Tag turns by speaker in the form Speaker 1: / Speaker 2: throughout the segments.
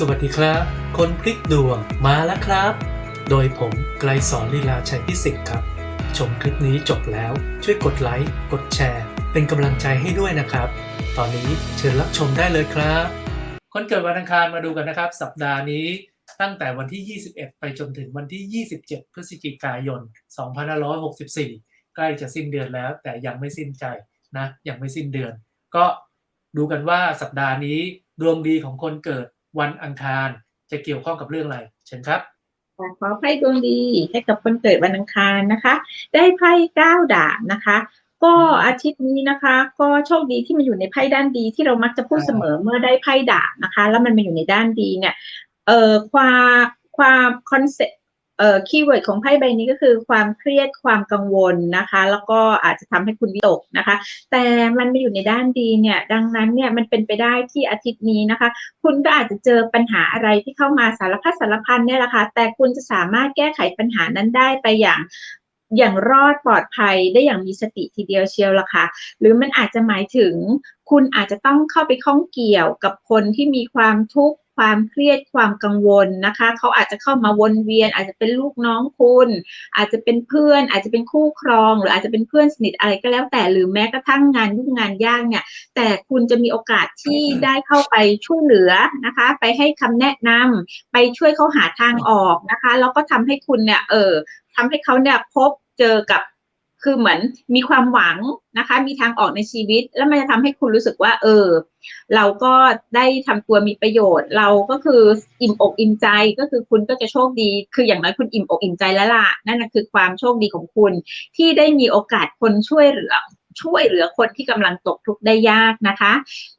Speaker 1: สวัสดีครับ คนพลิกดวงมาแล้วครับ โดยผมไกลสอนลีลาชัยพิสิทธิ์ครับ ชมคลิปนี้จบแล้วช่วยกดไลค์ กดแชร์ เป็นกำลังใจให้ด้วยนะครับ ตอนนี้เชิญรับชมได้เลยครับ คนเกิดวันอังคารมาดูกันนะครับ สัปดาห์นี้ตั้งแต่วันที่ 21 ไปจนถึงวันที่ 27 พฤศจิกายน 2564 ใกล้จะสิ้นเดือนแล้ว แต่ยังไม่สิ้นใจนะยังไม่สิ้นเดือน ก็ดูกันว่าสัปดาห์นี้ดวงดีของคนเกิด วันอังคารจะเกี่ยวข้องกับเรื่องอะไร เชิญครับ
Speaker 2: ขอไพ่ดวงดีให้กับคนเกิดวันอังคารนะคะ ได้ไพ่เก้าดาบนะคะ ก็อาทิตย์นี้นะคะ ก็โชคดีที่มันอยู่ในไพ่ด้านดีที่เรามักจะพูดเสมอเมื่อได้ไพ่ดาบนะคะ แล้วมันมาอยู่ในด้านดีเนี่ยเอ่อความความคอนเซ็ปต์เอ่อ คีย์เวิร์ดของไพ่ใบนี้ก็คือความเครียดความกังวลนะคะ แล้วก็อาจจะทำให้คุณวิตกนะคะ แต่มันมาอยู่ในด้านดีเนี่ยดังนั้นเนี่ยมันเป็นไปได้ที่อาทิตย์นี้นะคะ คุณก็อาจจะเจอปัญหาอะไรที่เข้ามาสารพัดสารพันเนี่ยแหละค่ะแต่คุณจะสามารถแก้ไขปัญหานั้นได้ไปอย่างอย่างรอดปลอดภัยได้อย่างมีสติทีเดียวเชียวล่ะค่ะ หรือมันอาจจะหมายถึงคุณอาจจะต้องเข้าไปข้องเกี่ยวกับคนที่มีความทุกข์ ความเครียดความกังวลนะคะเขาอาจจะเข้ามาวนเวียน อาจจะเป็นลูกน้องคุณ อาจจะเป็นเพื่อน อาจจะเป็นคู่ครอง หรืออาจจะเป็นเพื่อนสนิทอะไรก็แล้วแต่หรือแม้กระทั่งงานยุ่งงานยากเนี่ย แต่คุณจะมีโอกาสที่ได้เข้าไปช่วยเหลือนะคะ ไปให้คำแนะนำไปช่วยเขาหาทางออกนะคะ แล้วก็ทำให้คุณเนี่ยเออทำให้เขาเนี่ยพบเจอกับ คือเหมือนมีความหวังนะคะ มีทางออกในชีวิต แล้วมันจะทำให้คุณรู้สึกว่า เออ เราก็ได้ทำตัวมีประโยชน์ เราก็คืออิ่มอกอิ่มใจก็คือคุณก็จะโชคดี คืออย่างน้อยคุณอิ่มอกอิ่มใจแล้วล่ะนั่นคือความโชคดีของคุณที่ได้มีโอกาสคนช่วยเหลือ ช่วยเหลือคนที่กำลังตกทุกข์ได้ยากนะคะ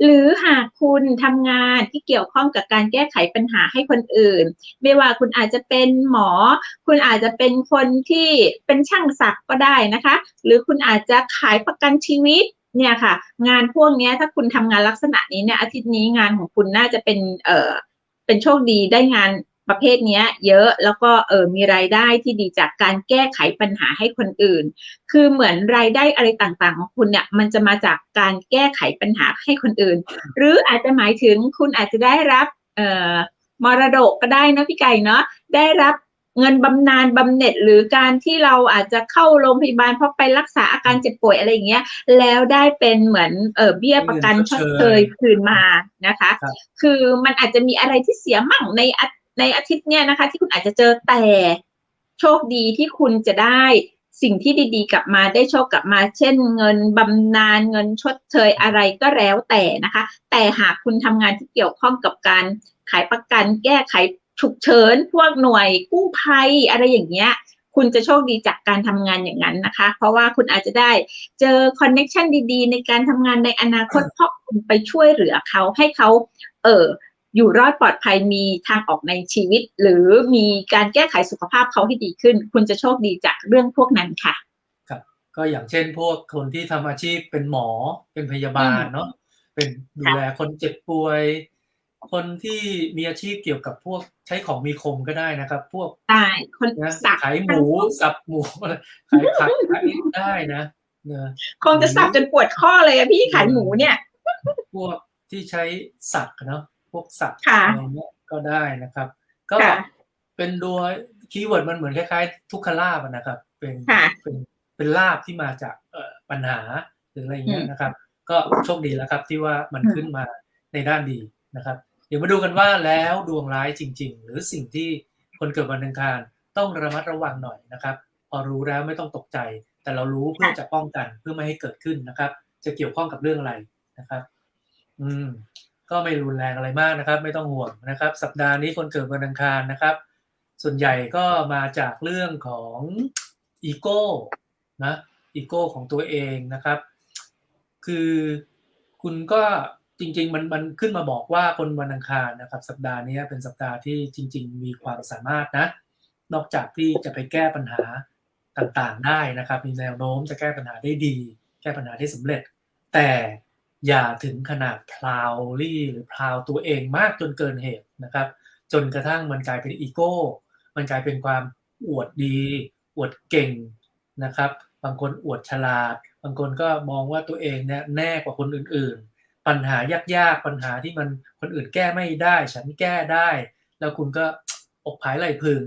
Speaker 2: หรือหากคุณทำงานที่เกี่ยวข้องกับการแก้ไขปัญหาให้คนอื่น ไม่ว่าคุณอาจจะเป็นหมอ คุณอาจจะเป็นคนที่เป็นช่างศักดิ์ก็ได้นะคะ หรือคุณอาจจะขายประกันชีวิตเนี่ยค่ะ งานพวกนี้ถ้าคุณทำงานลักษณะนี้เนี่ยอาทิตย์นี้งานของคุณน่าจะเป็นเอ่อเป็นโชคดีได้งาน ประเภทเนี้ยเยอะแล้วก็เออมีรายได้ที่ดีจากการแก้ไขปัญหาให้คนอื่น คือเหมือนรายได้อะไรต่างๆ ของคุณเนี่ยมันจะมาจากการแก้ไขปัญหาให้คนอื่น หรืออาจจะหมายถึงคุณอาจจะได้รับเอ่อมรดกก็ได้นะพี่ไก่เนาะได้รับเงินบำนาญบำเหน็จหรือการที่เราอาจจะเข้าโรงพยาบาลเพราะไปรักษาอาการเจ็บป่วยอะไรอย่างเงี้ย แล้วได้เป็นเหมือนเออเบี้ยประกันชดเชยคืนมานะคะ
Speaker 1: ครับ
Speaker 2: คือมันอาจจะมีอะไรที่เสียมั่งในอา ในอาทิตย์เนี้ยนะคะ ที่คุณอาจจะเจอแต่โชคดีที่คุณจะได้สิ่งที่ดีๆ กลับมาได้โชคกลับมา เช่น เงินบำนาญเงินชดเชยอะไรก็แล้วแต่นะคะ แต่หากคุณทำงานที่เกี่ยวข้องกับการขายประกัน แก้ไขฉุกเฉินพวกหน่วยกู้ภัยอะไรอย่างเงี้ยคุณจะโชคดีจากการทำงานอย่างนั้นนะคะ เพราะว่าคุณอาจจะได้เจอคอนเน็ชันดีๆ ในการทำงานในอนาคตเพราะคุณไปช่วยเหลือเขาให้เขาเออ อยู่รอดปลอดภัยมีทางออกในชีวิต หรือมีการแก้ไขสุขภาพเขาให้ดีขึ้น คุณจะโชคดีจากเรื่องพวกนั้นค่ะ
Speaker 1: ก็อย่างเช่นพวกคนที่ทำอาชีพเป็นหมอเป็นพยาบาลเนาะเป็นดูแลคนเจ็บป่วย คนที่มีอาชีพเกี่ยวกับพวกใช้ของมีคมก็ได้นะครับ พวก
Speaker 2: ได้คน
Speaker 1: นะ
Speaker 2: สัก
Speaker 1: ขายหมูสับหมูอะไรขายผักขายได้นะเนอะ
Speaker 2: คงจะสับจนปวดข้อเลยอะพี่ขายหมูเนี่ย
Speaker 1: พวกที่ใช้สักเนาะ พวกสัก
Speaker 2: ค่ะ
Speaker 1: อะไรเงี้ยก็ได้นะครับ ก็
Speaker 2: ค่ะ
Speaker 1: เป็นตัวคีย์เวิร์ดมันเหมือนคล้ายๆ ทุกขลาบอะนะครับ เป็น
Speaker 2: ค่ะ
Speaker 1: เป็นเป็นลาบที่มาจากเอ่อปัญหาหรืออะไรเงี้ย
Speaker 2: อืม
Speaker 1: นะครับ ก็โชคดีแล้วครับที่ว่ามัน
Speaker 2: อืม
Speaker 1: ขึ้นมาในด้านดีนะครับ เดี๋ยวมาดูกันว่าแล้วดวงร้ายจริง ๆ หรือสิ่งที่คนเกิดวันอังคารต้องระมัดระวังหน่อยนะครับ พอรู้แล้วไม่ต้องตกใจ แต่เรารู้เพื่อจะป้องกันเพื่อไม่ให้เกิดขึ้นนะครับ จะเกี่ยวข้องกับเรื่องอะไรนะครับ อืม ก็ไม่รุนแรงอะไรมากนะครับ ไม่ต้องห่วงนะครับ สัปดาห์นี้คนเกิดวันอังคารนะครับ ส่วนใหญ่ก็มาจากเรื่องของอีโก้นะอีโก้ของตัวเองนะครับ คือคุณก็จริงๆมันมันขึ้นมาบอกว่าคนวันอังคารนะครับ สัปดาห์นี้เป็นสัปดาห์ที่จริง ๆ มีความสามารถนะ นอกจากที่จะไปแก้ปัญหาต่างๆได้นะครับ มีแนวโน้มจะแก้ปัญหาได้ดี แก้ปัญหาได้สำเร็จ แต่ อย่าถึงขนาดพลาวลี่หรือพลาวตัวเองมากจนเกินเหตุนะครับ จนกระทั่งมันกลายเป็นอีโก้ มันกลายเป็นความอวดดี อวดเก่งนะครับ บางคนอวดฉลาด บางคนก็มองว่าตัวเองเนี่ยแน่กว่าคนอื่นๆ ปัญหายากๆ ปัญหาที่มันคนอื่นแก้ไม่ได้ ฉันแก้ได้ แล้วคุณก็อกผายไหลพึง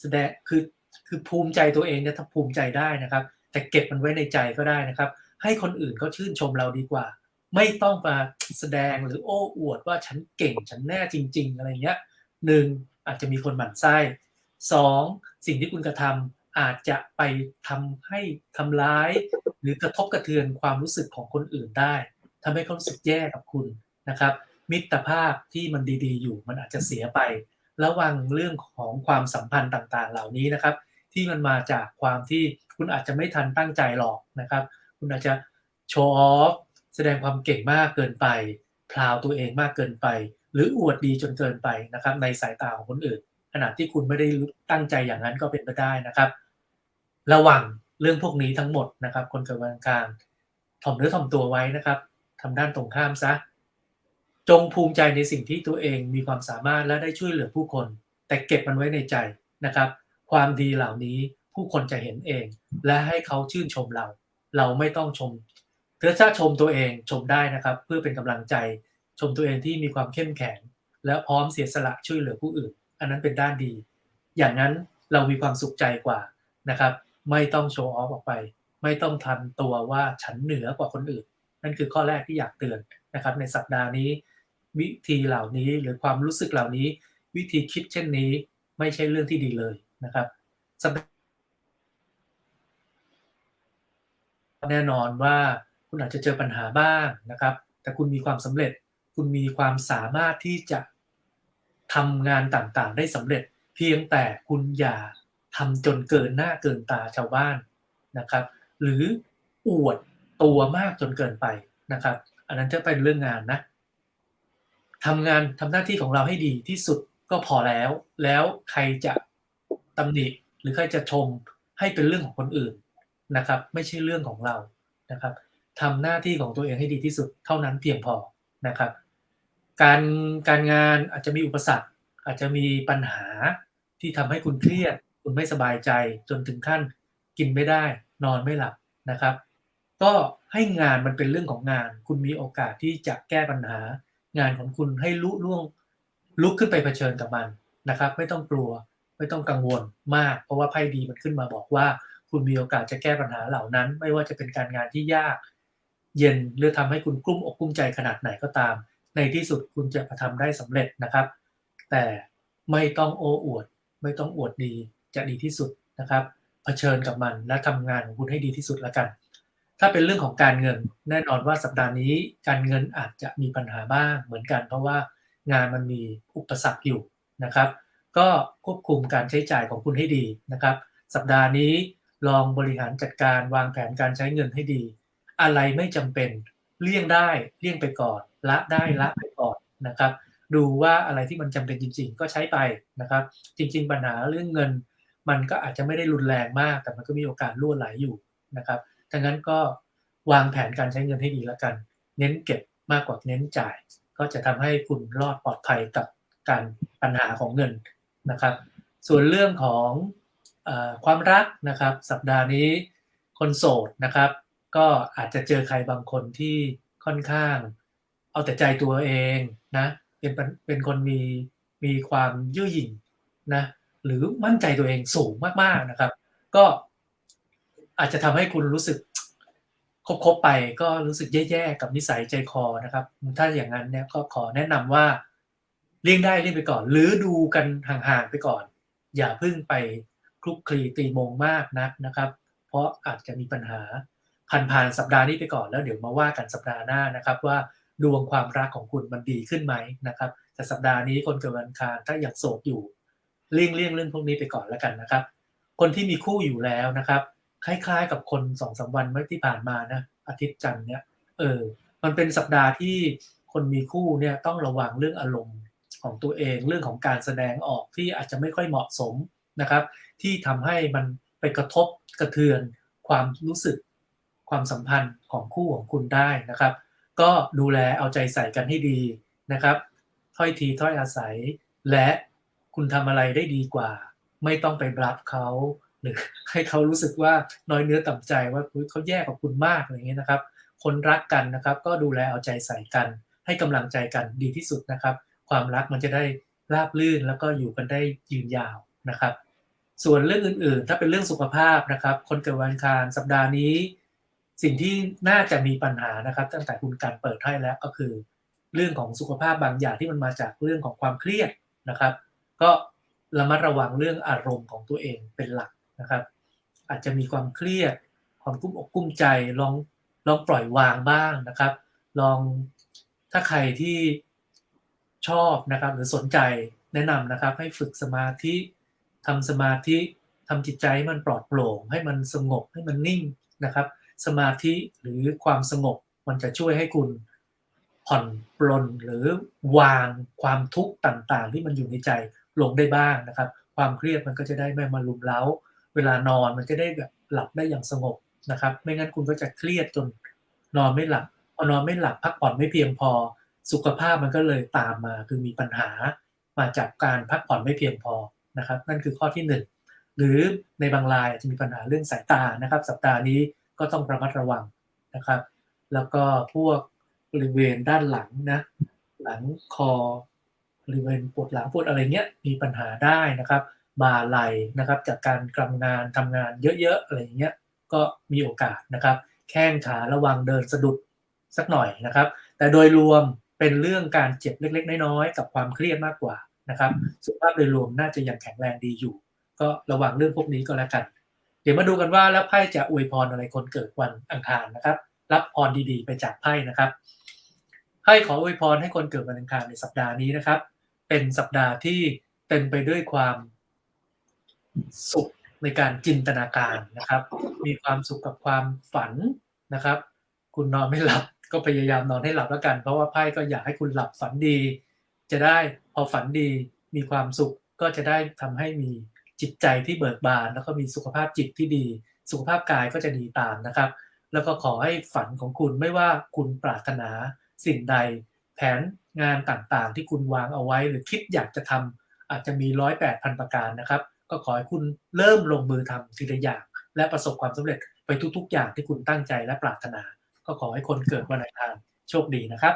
Speaker 1: แสดงคือคือภูมิใจตัวเองเนี่ยถ้าภูมิใจได้นะครับ แต่เก็บมันไว้ในใจก็ได้นะครับ ให้คนอื่นเขาชื่นชมเราดีกว่า ไม่ต้องมาแสดงหรือโอ้อวดว่าฉันเก่งฉันแน่จริง ๆ อะไรเงี้ยหนึ่งอาจจะมีคนหมั่นไส้สองสิ่งที่คุณกระทำอาจจะไปทำให้ทำร้าย หรือกระทบกระเทือนความรู้สึกของคนอื่นได้ทำให้เขารู้สึกแย่กับคุณนะครับ มิตรภาพที่มันดีๆ อยู่มันอาจจะเสียไป ระวังเรื่องของความสัมพันธ์ต่างๆ เหล่านี้นะครับ ที่มันมาจากความที่คุณอาจจะไม่ทันตั้งใจหรอกนะครับ คุณอาจจะโชว์ออฟ แสดงความเก่งมากเกินไปพลาวตัวเองมากเกินไป หรืออวดดีจนเกินไปนะครับ ในสายตาของคนอื่น ขณะที่คุณไม่ได้ตั้งใจอย่างนั้นก็เป็นไปได้นะครับ ระวังเรื่องพวกนี้ทั้งหมดนะครับ คนเกิดวันอังคารถ่อมเนื้อถ่อมตัวไว้นะครับทำด้านตรงข้ามซะ จงภูมิใจในสิ่งที่ตัวเองมีความสามารถและได้ช่วยเหลือผู้คน แต่เก็บมันไว้ในใจนะครับ ความดีเหล่านี้ผู้คนจะเห็นเอง และให้เขาชื่นชมเรา เราไม่ต้องชม เธอถ้าชมตัวเองชมได้นะครับ เพื่อเป็นกำลังใจชมตัวเองที่มีความเข้มแข็ง และพร้อมเสียสละช่วยเหลือผู้อื่น อันนั้นเป็นด้านดี อย่างนั้นเรามีความสุขใจกว่านะครับ ไม่ต้องโชว์ออฟออกไป ไม่ต้องทำตัวว่าฉันเหนือกว่าคนอื่น นั่นคือข้อแรกที่อยากเตือนนะครับ ในสัปดาห์นี้ วิธีเหล่านี้หรือความรู้สึกเหล่านี้ วิธีคิดเช่นนี้ ไม่ใช่เรื่องที่ดีเลยนะครับสัปดาห์แน่นอนว่า คุณอาจจะเจอปัญหาบ้างนะครับ แต่คุณมีความสำเร็จ คุณมีความสามารถที่จะทำงานต่างๆ ได้สำเร็จ เพียงแต่คุณอย่าทำจนเกินหน้าเกินตาชาวบ้านนะครับ หรืออวดตัวมากจนเกินไปนะครับ อันนั้นจะเป็นเรื่องงานนะทำงานทำหน้าที่ของเราให้ดีที่สุดก็พอแล้ว แล้วใครจะตำหนิหรือใครจะชมให้เป็นเรื่องของคนอื่นนะครับ ไม่ใช่เรื่องของเรานะครับ ทำหน้าที่ของตัวเองให้ดีที่สุดเท่านั้นเพียงพอนะครับ การการงานอาจจะมีอุปสรรค อาจจะมีปัญหาที่ทำให้คุณเครียด คุณไม่สบายใจจนถึงขั้นกินไม่ได้ นอนไม่หลับนะครับ ก็ให้งานมันเป็นเรื่องของงาน คุณมีโอกาสที่จะแก้ปัญหา งานของคุณให้ลุล่วงลุกขึ้นไปเผชิญกับมันนะครับ ไม่ต้องกลัวไม่ต้องกังวลมาก เพราะว่าไพ่ดีมันขึ้นมาบอกว่า คุณมีโอกาสจะแก้ปัญหาเหล่านั้น ไม่ว่าจะเป็นการงานที่ยาก เย็นหรือทำให้คุณกลุ้มอกกลุ้มใจขนาดไหนก็ตาม ในที่สุดคุณจะทำได้สำเร็จนะครับ แต่ไม่ต้องโอ้อวด ไม่ต้องอวดดีจะดีที่สุดนะครับเผชิญกับมันและทำงานของคุณให้ดีที่สุดแล้วกัน ถ้าเป็นเรื่องของการเงิน แน่นอนว่าสัปดาห์นี้การเงินอาจจะมีปัญหาบ้างเหมือนกัน เพราะว่างานมันมีอุปสรรคอยู่นะครับ ก็ควบคุมการใช้จ่ายของคุณให้ดีนะครับ สัปดาห์นี้ลองบริหารจัดการวางแผนการใช้เงินให้ดี อะไรไม่จำเป็นเลี่ยงได้เลี่ยงไปก่อน ละได้ละไปก่อนนะครับ ดูว่าอะไรที่มันจำเป็นจริง ๆ ก็ใช้ไปนะครับ จริง ๆ ปัญหาเรื่องเงิน มันก็อาจจะไม่ได้รุนแรงมาก แต่มันก็มีโอกาสล่วไหลอยู่นะครับดังนั้นก็วางแผนการใช้เงินให้ดีแล้วกัน เน้นเก็บมากกว่าเน้นจ่าย ก็จะทำให้คุณรอดปลอดภัยกับการปัญหาของเงินนะครับ ส่วนเรื่องของอความรักนะครับ สัปดาห์นี้คนโสดนะครับ ก็อาจจะเจอใครบางคนที่ค่อนข้าง เอาแต่ใจตัวเองนะเป็นเป็นคนมีมีความยื่อหยิ่งนะหรือมั่นใจตัวเองสูงมากๆนะครับ ก็อาจจะทำให้คุณรู้สึกคบๆไปก็รู้สึกแย่ๆกับนิสัยใจคอนะครับ ถ้าอย่างนั้นเนี่ยก็ขอแนะนำว่าเลี่ยงได้เลี่ยงไปก่อน หรือดูกันห่างๆไปก่อน อย่าเพิ่งไปคลุกคลีตีมงมากนักนะครับ เพราะอาจจะมีปัญหา ผ่านๆสัปดาห์นี้ไปก่อนแล้วเดี๋ยวมาว่ากันสัปดาห์หน้านะครับว่าดวงความรักของคุณมันดีขึ้นไหมนะครับ แต่สัปดาห์นี้คนเกิดวันอังคารถ้าอยากโสดอยู่เลี่ยงเลี่ยงเรื่องพวกนี้ไปก่อนแล้วกันนะครับ คนที่มีคู่อยู่แล้วนะครับ คล้ายๆกับคนสองสาวันเมื่อที่ผ่านมานะอาทิตย์จันทร์เนี่ยเออมันเป็นสัปดาห์ที่คนมีคู่เนี่ยต้องระวังเรื่องอารมณ์ของตัวเองเรื่องของการแสดงออกที่อาจจะไม่ค่อยเหมาะสมนะครับ ที่ทำให้มันไปกระทบกระเทือนความรู้สึก ความสัมพันธ์ของคู่ของคุณได้นะครับ ก็ดูแลเอาใจใส่กันให้ดีนะครับถ้อยทีถ้อยอาศัย และคุณทำอะไรได้ดีกว่า ไม่ต้องไปบลัฟเขาหรือให้เขารู้สึกว่าน้อยเนื้อต่ำใจว่าเขาแย่กว่าคุณมากอะไรเงี้ยนะครับ คนรักกันนะครับ ก็ดูแลเอาใจใส่กัน ให้กำลังใจกันดีที่สุดนะครับ ความรักมันจะได้ราบลื่นแล้วก็อยู่กันได้ยืนยาวนะครับ ส่วนเรื่องอื่นๆ ถ้าเป็นเรื่องสุขภาพนะครับ คนเกิดวันคารสัปดาห์นี้ สิ่งที่น่าจะมีปัญหานะครับตั้งแต่คุณการเปิดให้แล้วก็คือ เรื่องของสุขภาพบางอย่างที่มันมาจากเรื่องของความเครียดนะครับ ก็ระมัดระวังเรื่องอารมณ์ของตัวเองเป็นหลักนะครับ อาจจะมีความเครียดความกุ้มอกกุ้มใจลองลองปล่อยวางบ้างนะครับ ลองถ้าใครที่ชอบนะครับ หรือสนใจแนะนำนะครับ ให้ฝึกสมาธิทำสมาธิทำจิตใจให้มันปลอดโปร่ง ให้มันสงบให้มันนิ่งนะครับ สมาธิหรือความสงบมันจะช่วยให้คุณผ่อนปลนหรือวางความทุกข์ต่างๆ ที่มันอยู่ในใจลงได้บ้างนะครับ ความเครียดมันก็จะได้ไม่มาลุมเล้า เวลานอนมันจะได้แบบหลับได้อย่างสงบนะครับ ไม่งั้นคุณก็จะเครียดจนนอนไม่หลับพอนอนไม่หลับพักผ่อนไม่เพียงพอ สุขภาพมันก็เลยตามมา คือมีปัญหามาจากการพักผ่อนไม่เพียงพอนะครับ นั่นคือข้อที่หนึ่งหรือในบางรายอาจจะมีปัญหาเรื่องสายตานะครับ สัปดาห์นี้ ก็ต้องระมัดระวังนะครับ แล้วก็พวกบริเวณด้านหลังนะหลังคอบริเวณปวดหลังปวดอะไรเงี้ยมีปัญหาได้นะครับบ่าไหลนะครับ จากการกำงานทำงานเยอะๆอะไรเงี้ยก็มีโอกาสนะครับ แข้งขาระวังเดินสะดุดสักหน่อยนะครับ แต่โดยรวมเป็นเรื่องการเจ็บเล็ก ๆ น้อยๆกับความเครียดมากกว่านะครับสุขภาพโดยรวมน่าจะยังแข็งแรงดีอยู่ ก็ระวังเรื่องพวกนี้ก็แล้วกัน ดี๋ยวมาดูกันว่าแล้วไพ่จะอวยพรอะไรคนเกิดวันอังคารนะครับ รับพรดีๆ ไปจากไพ่นะครับไพ่ขออวยพรให้คนเกิดวันอังคารในสัปดาห์นี้นะครับ เป็นสัปดาห์ที่เต็มไปด้วยความสุขในการจินตนาการนะครับ มีความสุขกับความฝันนะครับ คุณนอนไม่หลับก็พยายามนอนให้หลับแล้วกัน เพราะว่าไพ่ก็อยากให้คุณหลับฝันดี จะได้พอฝันดีมีความสุขก็จะได้ทำให้มี จิตใจที่เบิกบาน แล้วก็มีสุขภาพจิตที่ดี สุขภาพกายก็จะดีตามนะครับ แล้วก็ขอให้ฝันของคุณไม่ว่าคุณปรารถนาสิ่งใด แผนงานต่างๆ ที่คุณวางเอาไว้หรือคิดอยากจะทำอาจจะมีร้อยแปดพันประการนะครับ ก็ขอให้คุณเริ่มลงมือทำทีละอย่าง และประสบความสำเร็จไปทุกๆ อย่างที่คุณตั้งใจและปรารถนา ก็ขอให้คนเกิดวันอังคารโชคดีนะครับ